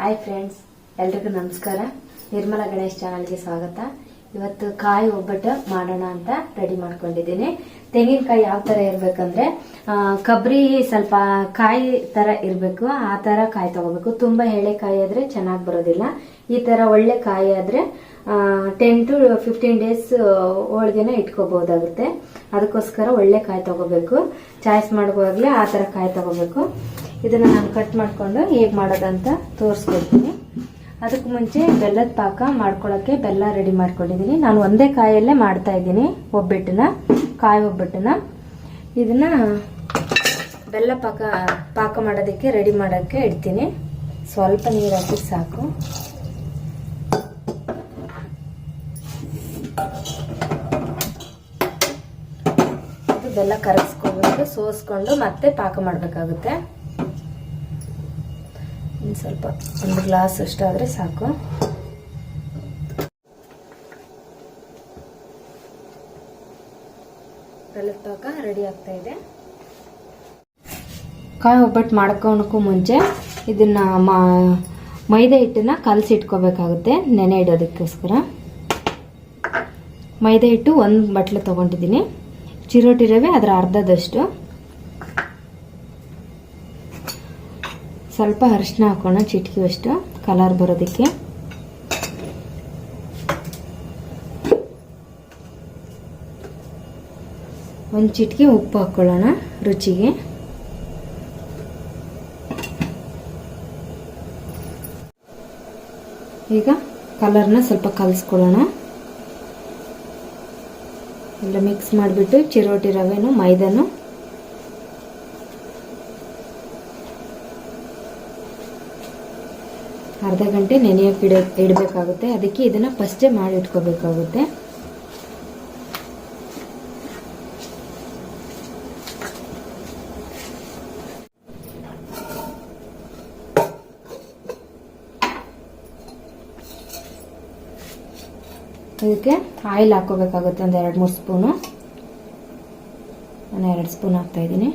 Hi friends ಎಲ್ರಿಗೂ ನಮಸ್ಕಾರ. ನಿರ್ಮಲಾ ಗಣೇಶ್ ಚಾನಲ್ಗೆ ಸ್ವಾಗತ. ಇವತ್ತು ಕಾಯಿ ಒಬ್ಬಟ್ಟು ಮಾಡೋಣ ಅಂತ ರೆಡಿ ಮಾಡ್ಕೊಂಡಿದ್ದೀನಿ. ತೆಂಗಿನಕಾಯಿ ಯಾವ ತರ ಇರ್ಬೇಕಂದ್ರೆ ಕಬ್ರಿ ಸ್ವಲ್ಪ ಕಾಯಿ ತರ ಇರ್ಬೇಕು. ಆ ತರ ಕಾಯಿ ತಗೋಬೇಕು. ತುಂಬಾ ಎಳೆ ಕಾಯಿ ಆದ್ರೆ ಚೆನ್ನಾಗಿ ಬರೋದಿಲ್ಲ. ಈ ತರ ಒಳ್ಳೆ ಕಾಯಿ ಆದ್ರೆ ಟೆನ್ ಟು ಫಿಫ್ಟೀನ್ ಡೇಸ್ ಹೋಳಿಗೆನ ಇಟ್ಕೋಬಹುದಾಗುತ್ತೆ. ಅದಕ್ಕೋಸ್ಕರ ಒಳ್ಳೆ ಕಾಯಿ ತಗೋಬೇಕು. ಚಾಯ್ಸ್ ಮಾಡುವಾಗಲೇ ಆ ತರ ಕಾಯಿ ತಗೋಬೇಕು. ಇದನ್ನ ನಾನು ಕಟ್ ಮಾಡ್ಕೊಂಡು ಹೇಗೆ ಮಾಡೋದಂತ ತೋರಿಸ್ಕೊಡ್ತೀನಿ. ಅದಕ್ಕೆ ಮುಂಚೆ ಬೆಲ್ಲದ ಪಾಕ ಮಾಡ್ಕೊಳ್ಳೋಕ್ಕೆ ಬೆಲ್ಲ ರೆಡಿ ಮಾಡ್ಕೊಂಡಿದ್ದೀನಿ ನಾನು ಒಂದೇ ಕಾಯಲ್ಲೇ ಮಾಡ್ತಾ ಇದ್ದೀನಿ ಒಬ್ಬಟ್ಟನ್ನ, ಕಾಯಿ ಒಬ್ಬಟ್ಟನ್ನ. ಇದನ್ನ ಬೆಲ್ಲ ಪಾಕ ಪಾಕ ಮಾಡೋದಕ್ಕೆ ರೆಡಿ ಮಾಡೋಕ್ಕೆ ಇಡ್ತೀನಿ. ಸ್ವಲ್ಪ ನೀರು ಹಾಕಿ ಸಾಕು. ಬೆಲ್ಲ ಕರಗಿಸ್ಕೊಬೇಕು ಸೋಸ್ಕೊಂಡು ಮತ್ತೆ ಪಾಕ ಮಾಡಬೇಕಾಗುತ್ತೆ. ಇನ್ನು ಸ್ವಲ್ಪ ಒಂದು ಗ್ಲಾಸ್ ಅಷ್ಟಾದರೆ ಸಾಕು. ಬೆಲ್ಲದ ಪಾಕ ರೆಡಿ ಆಗ್ತಾ ಇದೆ. ಕಾಯಿ ಒಬ್ಬಟ್ಟು ಮಾಡ್ಕೊಳಕ್ಕೂ ಮುಂಚೆ ಇದನ್ನು ಮಾ- ಮೈದಾ ಹಿಟ್ಟನ್ನು ಕಲಸಿ ಇಟ್ಕೋಬೇಕಾಗುತ್ತೆ, ನೆನೆ ಇಡೋದಕ್ಕೋಸ್ಕರ. ಮೈದಾ ಹಿಟ್ಟು ಒಂದು ಬಟ್ಲು ತೊಗೊಂಡಿದ್ದೀನಿ. ಚಿರೋಟಿ ರವೆ ಅದರ ಅರ್ಧದಷ್ಟು. ಸ್ವಲ್ಪ ಅರಿಶಿನ ಹಾಕೋಣ ಚಿಟಿಕೆಯಷ್ಟು ಕಲರ್ ಬರೋದಕ್ಕೆ. ಒಂದು ಚಿಟಿಕೆ ಉಪ್ಪು ಹಾಕ್ಕೊಳ್ಳೋಣ ರುಚಿಗೆ. ಈಗ ಕಲರ್ನ ಸ್ವಲ್ಪ ಕಲಿಸ್ಕೊಳ್ಳೋಣ. ಎಲ್ಲ ಮಿಕ್ಸ್ ಮಾಡಿಬಿಟ್ಟು ಚಿರೋಟಿ ರವೆನೂ, ಮೈದಾನು. ಅರ್ಧ ಗಂಟೆ ನೆನೆಯೋಕೆ ಇಡ, ಇಡಬೇಕಾಗುತ್ತೆ. ಅದಕ್ಕೆ ಇದನ್ನು ಫಸ್ಟೇ ಮಾಡಿ ಇಟ್ಕೋಬೇಕಾಗುತ್ತೆ. ಇದಕ್ಕೆ ಆಯಿಲ್ ಹಾಕೋಬೇಕಾಗುತ್ತೆ ಒಂದು ಎರಡು ಮೂರು ಸ್ಪೂನು. ನಾನು ಎರಡು ಸ್ಪೂನ್ ಹಾಕ್ತಾ ಇದ್ದೀನಿ.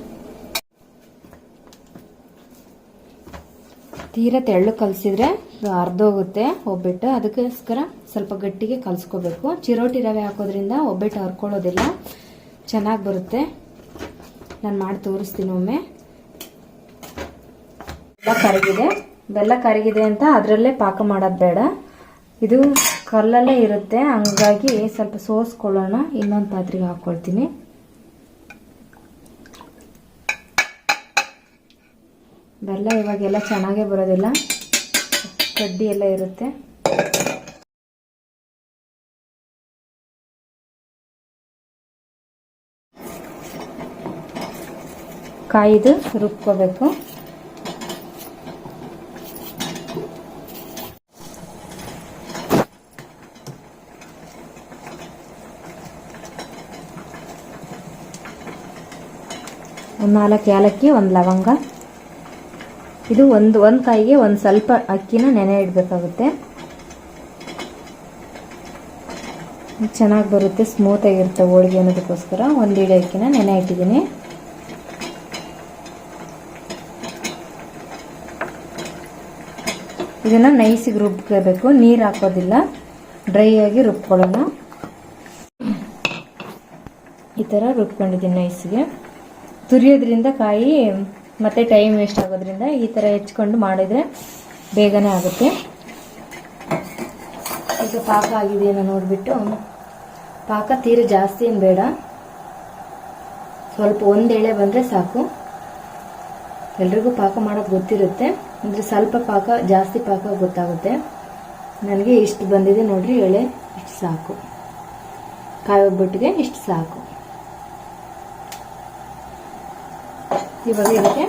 ತೀರಾ ತೆಳ್ಳು ಕಲಸಿದ್ರೆ ಅರ್ಧೋಗುತ್ತೆ ಒಬ್ಬಟ್ಟು. ಅದಕ್ಕೋಸ್ಕರ ಸ್ವಲ್ಪ ಗಟ್ಟಿಗೆ ಕಲಸ್ಕೋಬೇಕು. ಚಿರೋಟಿ ರವೆ ಹಾಕೋದ್ರಿಂದ ಒಬ್ಬಟ್ಟು ಹರ್ಕೊಳ್ಳೋದಿಲ್ಲ. ಚೆನ್ನಾಗಿ ಬರುತ್ತೆ. ನಾನು ಮಾಡಿ ತೋರಿಸ್ತೀನಿ ಒಮ್ಮೆ. ಬೆಲ್ಲ ಕರಗಿದೆ. ಬೆಲ್ಲ ಕರಗಿದೆ ಅಂತ ಅದರಲ್ಲೇ ಪಾಕ ಮಾಡೋದು ಬೇಡ. ಇದು ಕಲ್ಲಲ್ಲೇ ಇರುತ್ತೆ. ಹಂಗಾಗಿ ಸ್ವಲ್ಪ ಸೋಸ್ಕೊಳ್ಳೋಣ. ಇನ್ನೊಂದು ಪಾತ್ರೆಗೆ ಹಾಕ್ಕೊಳ್ತೀನಿ ಬೆಲ್ಲ ಇವಾಗೆಲ್ಲ ಚೆನ್ನಾಗೇ ಬರೋದಿಲ್ಲ. ಕಡ್ಡಿ ಎಲ್ಲ ಇರುತ್ತೆ. ಕಾಯಿದು ರುಬ್ಕೋಬೇಕು. ಒಂದು ನಾಲ್ಕು ಏಲಕ್ಕಿ ಒಂದು ಲವಂಗ. ಇದು ಒಂದು ಒಂದು ಕಾಯಿಗೆ ಒಂದು ಸ್ವಲ್ಪ ಅಕ್ಕಿನ ನೆನೆ ಇಡಬೇಕಾಗುತ್ತೆ. ಚೆನ್ನಾಗಿ ಬರುತ್ತೆ ಸ್ಮೂತ್ ಆಗಿರುತ್ತೆ ಹೋಳಿಗೆ ಅನ್ನೋದಕ್ಕೋಸ್ಕರ. ಒಂದು ಅಕ್ಕಿನ ನೆನೆ ಇಟ್ಟಿದ್ದೀನಿ. ಇದನ್ನ ನೈಸಿಗೆ ರುಬ್ಕೋಬೇಕು. ನೀರು ಹಾಕೋದಿಲ್ಲ. ಡ್ರೈ ಆಗಿ ರುಬ್ಕೊಳ್ಳೋಣ. ಈ ಥರ ರುಬ್ಕೊಂಡಿದ್ದೀನಿ ನೈಸಿಗೆ. ತುರಿಯೋದ್ರಿಂದ ಕಾಯಿ ಮತ್ತೆ ಟೈಮ್ ವೇಸ್ಟ್ ಆಗೋದ್ರಿಂದ ಈ ಥರ ಹೆಚ್ಕೊಂಡು ಮಾಡಿದರೆ ಬೇಗನೆ ಆಗುತ್ತೆ. ಈಗ ಪಾಕ ಆಗಿದೆಯೇನೋ ನೋಡಿಬಿಟ್ಟು, ಪಾಕ ತೀರ ಜಾಸ್ತಿ ಏನು ಬೇಡ. ಸ್ವಲ್ಪ ಒಂದು ಎಳೆ ಬಂದರೆ ಸಾಕು. ಎಲ್ರಿಗೂ ಪಾಕ ಮಾಡೋದು ಗೊತ್ತಿರುತ್ತೆ. ಅಂದರೆ ಸ್ವಲ್ಪ ಪಾಕ, ಜಾಸ್ತಿ ಪಾಕ ಗೊತ್ತಾಗುತ್ತೆ. ನನಗೆ ಇಷ್ಟು ಬಂದಿದೆ ನೋಡ್ರಿ ಎಳೆ, ಇಷ್ಟು ಸಾಕು. ಕಾಯಿ ಒಬ್ಬಟ್ಟಿಗೆ ಇಷ್ಟು ಸಾಕು. ಇವಾಗ ಇದಕ್ಕೆ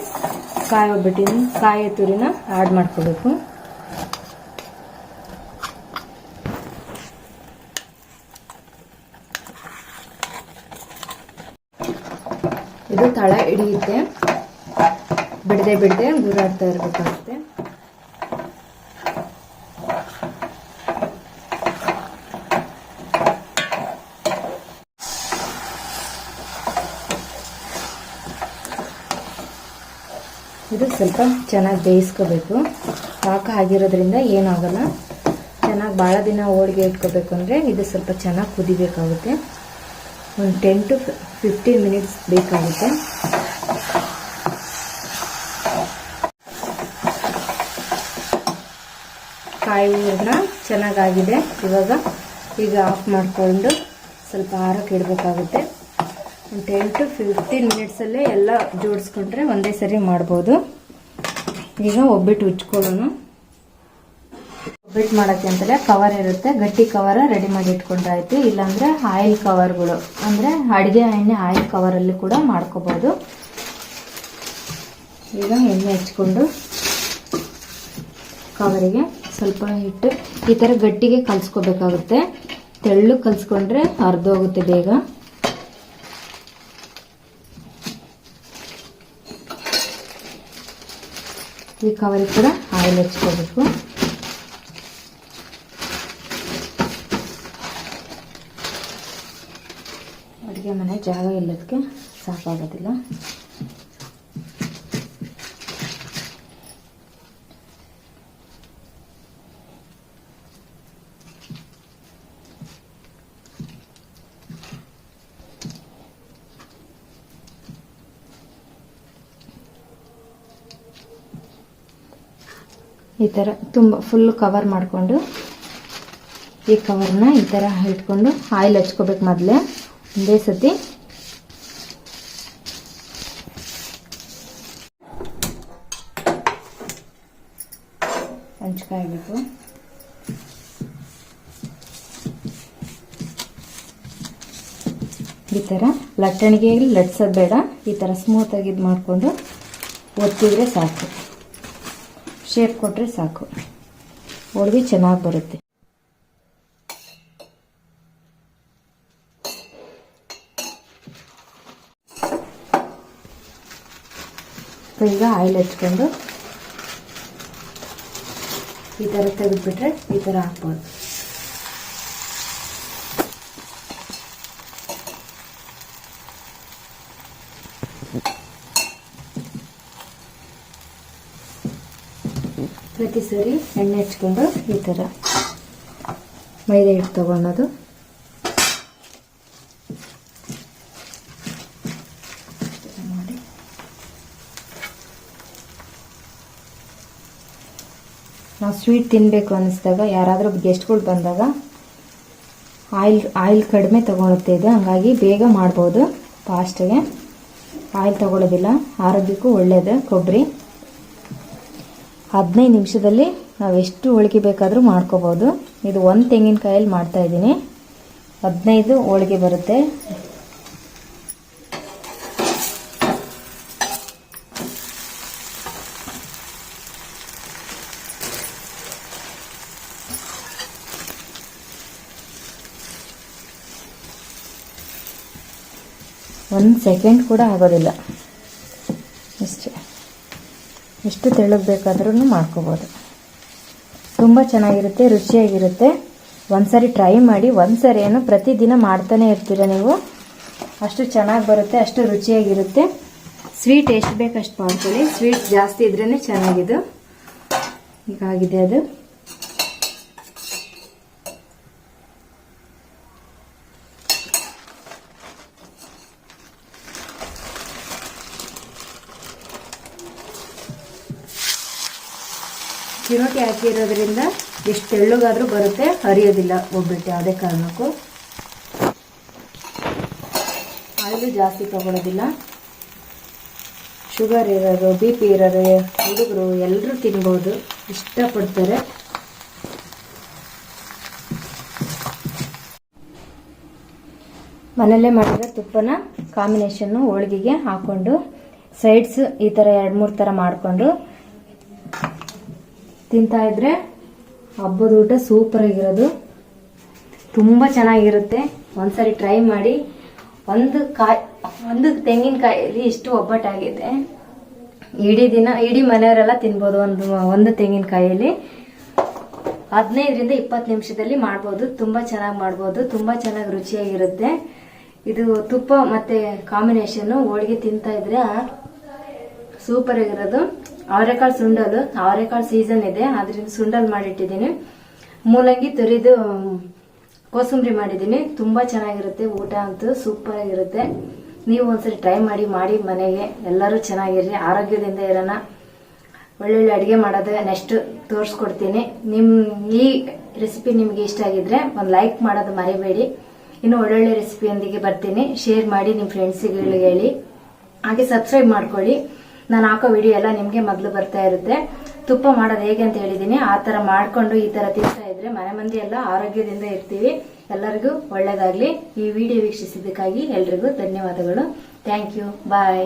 ಕಾಯಿ ಒಬ್ಬಟ್ಟಿನ ಕಾಯಿ ತುರಿನ ಆ್ಯಡ್ ಮಾಡ್ಕೋಬೇಕು. ಇದು ತಳ ಹಿಡಿಯುತ್ತೆ. ಬಿಡದೆ ಬಿಡದೆ ಗುರಾಡ್ತಾ ಇರಬೇಕಾಗುತ್ತೆ ಇದು ಸ್ವಲ್ಪ ಚೆನ್ನಾಗಿ ಬೇಯಿಸ್ಕೋಬೇಕು. ಪಾಕ ಆಗಿರೋದ್ರಿಂದ ಏನಾಗಲ್ಲ. ಚೆನ್ನಾಗಿ ಭಾಳ ದಿನ ಹೋಳಿಗೆ ಇಟ್ಕೋಬೇಕು ಅಂದರೆ ಇದು ಸ್ವಲ್ಪ ಚೆನ್ನಾಗಿ ಕುದಿಬೇಕಾಗುತ್ತೆ. ಒಂದು ಟೆನ್ ಟು ಫಿಫ್ಟೀನ್ ಮಿನಿಟ್ಸ್ ಬೇಕಾಗುತ್ತೆ. ಕಾಯಿ ಹೂರ್ಣ ಚೆನ್ನಾಗಾಗಿದೆ. ಇವಾಗ ಈಗ ಆಫ್ ಮಾಡಿಕೊಂಡು ಸ್ವಲ್ಪ ಆರಕ್ಕೆ ಇಡಬೇಕಾಗುತ್ತೆ. ಒಂದು ಟೆನ್ ಟು ಫಿಫ್ಟೀನ್ ಮಿನಿಟ್ಸಲ್ಲೇ ಎಲ್ಲ ಜೋಡಿಸ್ಕೊಂಡ್ರೆ ಒಂದೇ ಸರಿ ಮಾಡ್ಬೋದು. ಈಗ ಒಬ್ಬಿಟ್ಟು ಉಚ್ಕೊಳ್ಳೋಣ ಒಬ್ಬಿಟ್ಟು ಮಾಡೋಕ್ಕೆ ಅಂತಲೇ ಕವರ್ ಇರುತ್ತೆ. ಗಟ್ಟಿ ಕವರ್ ರೆಡಿ ಮಾಡಿ ಇಟ್ಕೊಂಡ್ರಾಯ್ತು ಇಲ್ಲಾಂದರೆ ಆಯಿಲ್ ಕವರ್ಗಳು ಅಂದರೆ ಅಡುಗೆ ಎಣ್ಣೆ ಆಯಿಲ್ ಕವರಲ್ಲಿ ಕೂಡ ಮಾಡ್ಕೋಬೋದು. ಈಗ ಎಣ್ಣೆ ಹಚ್ಕೊಂಡು ಕವರಿಗೆ ಸ್ವಲ್ಪ ಹಿಟ್ಟು ಈ ಥರ ಗಟ್ಟಿಗೆ ಕಲಿಸ್ಕೋಬೇಕಾಗುತ್ತೆ. ತೆಳ್ಳು ಕಲಿಸ್ಕೊಂಡ್ರೆ ಅರ್ಧೋಗುತ್ತೆ ಬೇಗ. ಈ ಕವರಿಗೆ ಕೂಡ ಆಯಿಲ್ ಹಚ್ಕೋಬೇಕು. ಅಡುಗೆ ಮನೆ ಜಾಗ ಇಲ್ಲದಕ್ಕೆ ಸಾಕಾಗೋದಿಲ್ಲ. ಈ ಥರ ತುಂಬ ಫುಲ್ ಕವರ್ ಮಾಡಿಕೊಂಡು ಈ ಕವರ್ನ ಈ ಥರ ಇಟ್ಕೊಂಡು ಆಯಿಲ್ ಹಚ್ಕೋಬೇಕು ಮೊದಲೇ. ಒಂದೇ ಸತಿ. ಹಂಚ್ಕಾಯ್ಬೇಕು. ಈ ಥರ ಲಟ್ಟಣಿಗೆ ಲಟ್ಸೋದು ಬೇಡ. ಈ ಥರ ಸ್ಮೂತಾಗಿ ಇದು ಮಾಡಿಕೊಂಡು ಒತ್ತಿದ್ರೆ ಸಾಕು. ಶೇಪ್ ಕೊಟ್ಟರೆ ಸಾಕು. ಹೋಳಿಗೆ ಚೆನ್ನಾಗಿ ಬರುತ್ತೆ. ಈಗ ಆಯಿಲ್ ಹಚ್ಕೊಂಡು ಈ ಥರ ತೆಗೆದುಬಿಟ್ರೆ ಈ ಥರ ಹಾಕ್ಬೋದು. ಪ್ರತಿ ಸರಿ, ಎಣ್ಣೆ ಹಚ್ಕೊಂಡು ಈ ಥರ ಮೈದಾ ಹಿಟ್ಟು ತೊಗೊಳೋದು. ಮಾಡಿ ನಾವು ಸ್ವೀಟ್ ತಿನ್ನಬೇಕು ಅನ್ನಿಸ್ದಾಗ ಯಾರಾದರೂ ಗೆಸ್ಟ್ಗಳು ಬಂದಾಗ ಆಯಿಲ್ ಆಯಿಲ್ ಕಡಿಮೆ ತಗೊಳುತ್ತೆ ಇದು, ಹಂಗಾಗಿ ಬೇಗ ಮಾಡ್ಬೋದು ಫಾಸ್ಟಿಗೆ ಆಯಿಲ್ ತಗೊಳ್ಳೋದಿಲ್ಲ ಆರೋಗ್ಯಕ್ಕೂ ಒಳ್ಳೆಯದು ಕೊಬ್ಬರಿ ಹದಿನೈದು ನಿಮಿಷದಲ್ಲಿ ನಾವು ಎಷ್ಟು ಹೋಳಿಗೆ ಬೇಕಾದರೂ ಮಾಡ್ಕೋಬೋದು. ಇದು ಒಂದು ತೆಂಗಿನಕಾಯಲ್ಲಿ ಮಾಡ್ತಾ ಇದ್ದೀನಿ. ಹದಿನೈದು ಹೋಳಿಗೆ ಬರುತ್ತೆ. ಒಂದು ಸೆಕೆಂಡ್ ಕೂಡ ಆಗೋದಿಲ್ಲ ಅಷ್ಟೇ ಎಷ್ಟು ತೆಳ್ಳಗೆ ಬೇಕಾದ್ರೂ ಮಾಡ್ಕೋಬೋದು. ತುಂಬ ಚೆನ್ನಾಗಿರುತ್ತೆ, ರುಚಿಯಾಗಿರುತ್ತೆ. ಒಂದ್ಸರಿ ಟ್ರೈ ಮಾಡಿ ಒಂದ್ಸರಿ ಏನು ಪ್ರತಿದಿನ ಮಾಡ್ತಾನೆ ಇರ್ತೀರ ನೀವು. ಅಷ್ಟು ಚೆನ್ನಾಗಿ ಬರುತ್ತೆ, ಅಷ್ಟು ರುಚಿಯಾಗಿರುತ್ತೆ. ಸ್ವೀಟ್ ಎಷ್ಟು ಬೇಕಷ್ಟು ಮಾಡ್ಕೊಳ್ಳಿ. ಸ್ವೀಟ್ ಜಾಸ್ತಿ ಇದ್ರೇ ಚೆನ್ನಾಗಿದು ಹೀಗಾಗಿದೆ ಅದು. ಚಿರೋಟಿ ಹಾಕಿರೋದ್ರಿಂದ ಎಷ್ಟು ತೆಳ್ಳಗಾದ್ರೂ ಬರುತ್ತೆ, ಹರಿಯೋದಿಲ್ಲ ಒಬ್ಬಟ್ಟು ಯಾವುದೇ ಕಾರಣಕ್ಕೂ. ಆಯಿಲು ಜಾಸ್ತಿ ತಗೊಳ್ಳೋದಿಲ್ಲ ಶುಗರ್ ಇರೋರು, ಬಿ ಪಿ ಇರೋರು, ಹುಡುಗರು ಎಲ್ಲರೂ ತಿನ್ಬೋದು, ಇಷ್ಟಪಡ್ತಾರೆ. ಮನೆಯಲ್ಲೇ ಮಾಡಿರೋ ತುಪ್ಪನ ಕಾಂಬಿನೇಷನ್ನು ಹೋಳಿಗೆಗೆ ಹಾಕ್ಕೊಂಡು ಸೈಡ್ಸ್ ಈ ಥರ ಎರಡು ಮೂರು ಥರ ಮಾಡಿಕೊಂಡು ತಿಂತಾ ಇದ್ರೆ ಹಬ್ಬದ ಊಟ ಸೂಪರ್ ಆಗಿರೋದು. ತುಂಬ ಚೆನ್ನಾಗಿರುತ್ತೆ. ಒಂದ್ಸರಿ ಟ್ರೈ ಮಾಡಿ. ಒಂದು ಕಾಯಿ, ಒಂದು ತೆಂಗಿನಕಾಯಲ್ಲಿ ಇಷ್ಟು ಒಬ್ಬಟ್ಟಾಗಿದೆ ಇಡೀ ದಿನ, ಇಡೀ ಮನೆಯವರೆಲ್ಲ ತಿನ್ಬೋದು ಒಂದು ಒಂದು ತೆಂಗಿನಕಾಯಲ್ಲಿ. ಹದಿನೈದರಿಂದ ಇಪ್ಪತ್ತು ನಿಮಿಷದಲ್ಲಿ ಮಾಡ್ಬೋದು. ತುಂಬ ಚೆನ್ನಾಗಿ ಮಾಡ್ಬೋದು. ತುಂಬ ಚೆನ್ನಾಗಿ ರುಚಿಯಾಗಿರುತ್ತೆ. ಇದು ತುಪ್ಪ ಮತ್ತು ಕಾಂಬಿನೇಷನ್ನು ಹೋಳಿಗೆ ತಿಂತಾ ಇದ್ರೆ ಸೂಪರ್ ಆಗಿರೋದು. ಅವರೆಕಾಳು ಸುಂಡಲು ಅವರೆಕಾಳು ಸೀಸನ್ ಇದೆ, ಅದರಿಂದ ಸುಂಡಲ್ ಮಾಡಿಟ್ಟಿದ್ದೀನಿ. ಮೂಲಂಗಿ ತುರಿದು ಕೋಸಂಬರಿ ಮಾಡಿದ್ದೀನಿ. ತುಂಬಾ ಚೆನ್ನಾಗಿರುತ್ತೆ, ಊಟ ಅಂತೂ ಸೂಪರ್ ಆಗಿರುತ್ತೆ. ನೀವು ಒಂದ್ಸರಿ ಟ್ರೈ ಮಾಡಿ ಮಾಡಿ ಮನೆಗೆ. ಎಲ್ಲರೂ ಚೆನ್ನಾಗಿರ್ರಿ, ಆರೋಗ್ಯದಿಂದ ಇರೋಣ. ಒಳ್ಳೊಳ್ಳೆ ಅಡುಗೆ ಮಾಡೋದು ನೆಕ್ಸ್ಟ್ ತೋರಿಸ್ಕೊಡ್ತೀನಿ. ನಿಮ್, ಈ ರೆಸಿಪಿ ನಿಮ್ಗೆ ಇಷ್ಟ ಆಗಿದ್ರೆ ಒಂದು ಲೈಕ್ ಮಾಡೋದು ಮರಿಬೇಡಿ. ಇನ್ನು ಒಳ್ಳೊಳ್ಳೆ ರೆಸಿಪಿಯೊಂದಿಗೆ ಬರ್ತೀನಿ. ಶೇರ್ ಮಾಡಿ ನಿಮ್ಮ ಫ್ರೆಂಡ್ಸ್ಗಳಿಗೆ ಹೇಳಿ. ಹಾಗೆ ಸಬ್ಸ್ಕ್ರೈಬ್ ಮಾಡ್ಕೊಳ್ಳಿ. ನಾನು ಹಾಕೋ ವಿಡಿಯೋ ಎಲ್ಲ ನಿಮಗೆ ಮೊದಲು ಬರ್ತಾ ಇರುತ್ತೆ. ತುಪ್ಪ ಮಾಡೋದು ಹೇಗೆ ಅಂತ ಹೇಳಿದ್ದೀನಿ ಆ ಥರ ಮಾಡ್ಕೊಂಡು ಈ ಥರ ತಿಂತಾ ಇದ್ರೆ ಮನೆ ಮಂದಿ ಎಲ್ಲ ಆರೋಗ್ಯದಿಂದ ಇರ್ತೀವಿ. ಎಲ್ಲರಿಗೂ ಒಳ್ಳೆಯದಾಗಲಿ ಈ ವಿಡಿಯೋ ವೀಕ್ಷಿಸಿದ್ದಕ್ಕಾಗಿ ಎಲ್ರಿಗೂ ಧನ್ಯವಾದಗಳು. Thank you bye